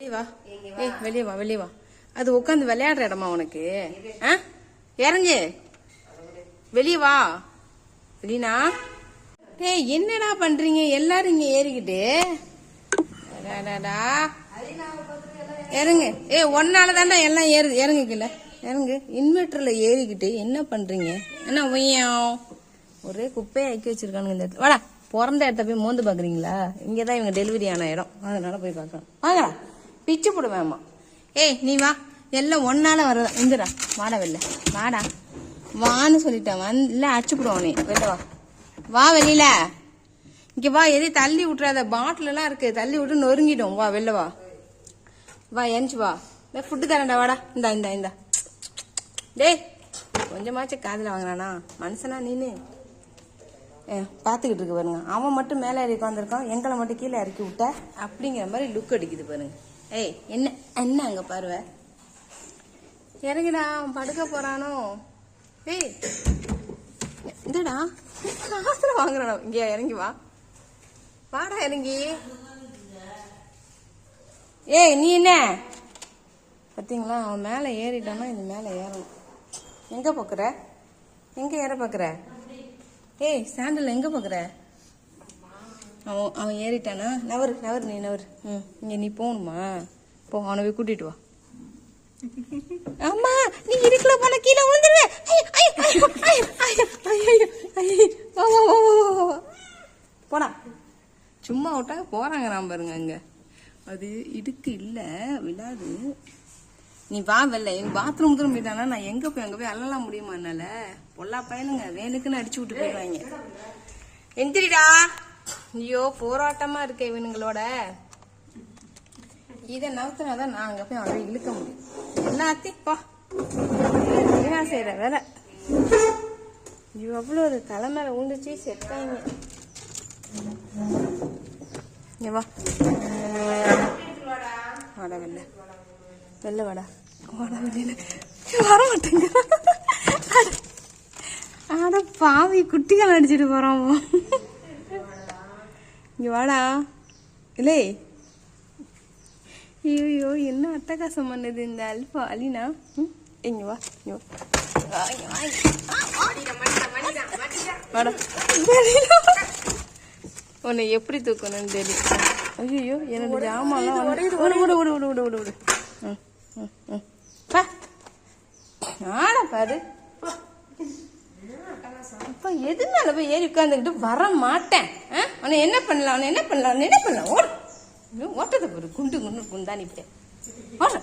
வெளியே வா. ஏய் வெளியே வா வெளியே வா. அது உட்காந்து விளையாடுற இடமா உனக்கு? ஆ? இறங்கு. வெளியே வா. வெளினா ஏய் என்னடா பண்றீங்க? எல்லாரும் இங்க ஏறிக்கிட்டு. இறங்கு. ஏ ஒன்னால தாண்டா எல்லாம் ஏறு இறங்குக்கல இறங்கு. இன்வெர்டர்ல ஏறிக்கிட்டு என்ன பண்றீங்க? என்ன ஒய்யம் ஒரே குப்பையை ஆக்கி வச்சிருக்கானுங்க இந்த இடத்துல. வாடா பிறந்த இடத்த போய் மோந்து பாக்குறீங்களா? இங்கதான் இவங்க டெலிவரி ஆன இடம். அதனால போய் பார்க்கலாம். வாங்கடா பிச்சு போடுவேம்மா. ஏய் நீ வா. எல்லாம் ஒன்னால வருதா இந்துடா. வாடா வெளில. வாடா. வான்னு சொல்லிட்டேன். வந்து இல்லை அடிச்சு போடுவோம் நீ வெளில வா. வா வெளியில இங்கே வா எதையும் தள்ளி விட்றாத பாட்டிலெலாம் இருக்குது தள்ளி விட்டு நொறுங்கிடும் வா வெளில வா. வா எஞ்சி வா. இந்த ஃபுட்டு தரேன்டா வாடா. இந்தா இந்தா இந்தா. டேய் கொஞ்சமாச்சும் காதில் வாங்கினானா மனுஷனா நீனு. ஏ பார்த்துக்கிட்டு இருக்கு பாருங்க. அவன் மட்டும் மேலே ஏறி உட்காந்துருக்கான் எங்களை மட்டும் கீழே இறக்கி விட்ட. அப்படிங்கிற மாதிரி லுக் அடிக்குது பாருங்க. ஏய் என்ன என்ன அங்கே பாருவ? இறங்கிடா அவன் படுக்க போறானோ? ஏய் இந்தடா. காசுல வாங்குறானோ? இங்க இறங்கி வா. வாடா இறங்கி. ஏய் நீ என்ன? பாத்தீங்களா அவன் மேலே ஏறிட்டானா இது மேலே ஏறணும். எங்க பாக்குற? எங்க ஏற பாக்குற? ஏய் சாண்டல் எங்க பாக்குற? அவன் அவன் ஏறிட்டானா? நவரு நவரு நீ நவரு. ம் இங்கே நீ போகணுமா? போ அவனை போய் கூட்டிட்டு வா. அம்மா நீ இருக்கல போன கீழே விழுந்துருவ போனா ஐயோ, ஐயோ, சும்மா விட்டா போறாங்க நான் பாருங்க அங்க. அது இடுக்கு இல்ல விழாது. நீ வா வெள்ள எங்க பாத்ரூம் தூரம் போயிட்டானா? நான் எங்க போய் அங்க போய் அள்ளலாம் முடியுமா என்னால? பொல்லா பையனுங்க வேணுக்குன்னு அடிச்சு விட்டு போயிடுவாங்க. எந்திரிடா. ஐயோ போராட்டமா இருக்க இவனுங்களோட. இதை நவுத்துனாதான் நான் அங்க போய் அவரை இழுக்க முடியும். எல்லாத்தி பா. என்ன செய்யற வேலை. எவ்வளோ ஒரு தலைமையில உண்டுச்சு செத்தாங்க. இங்க வா. வாடா வெளில. வெளில வாடா. வாடா வெளியில வர மாட்டேங்க. ஆட பாவி குட்டிகள் அடிச்சிட்டு போகிறோம் இங்க வாடா. இல்லை ஐயோ என்ன அட்டகாசம் பண்ணுது இந்த அல்பா அலினா? ம், இங்க வா இங்க வா. வாடா. உன்னை எப்படி தூக்கணும்னு தெரியும் ஐயோ எனக்கு ஜாமான்லாம் விடு விடு விடு விடு விடு விடு விடு. ம், ம், ம். பா. ஆட பாரு. அப்பா எதுனால போய் ஏறி உட்காந்துக்கிட்டு வர மாட்டேன்? ஆ? உன்னை என்ன பண்ணலாம்? உன்னை என்ன பண்ணலாம்? என்ன பண்ணலாம்? ஓடு. ஓட்டத்தை போடு. குண்டு குண்டு குண்டானி போய் ஓட.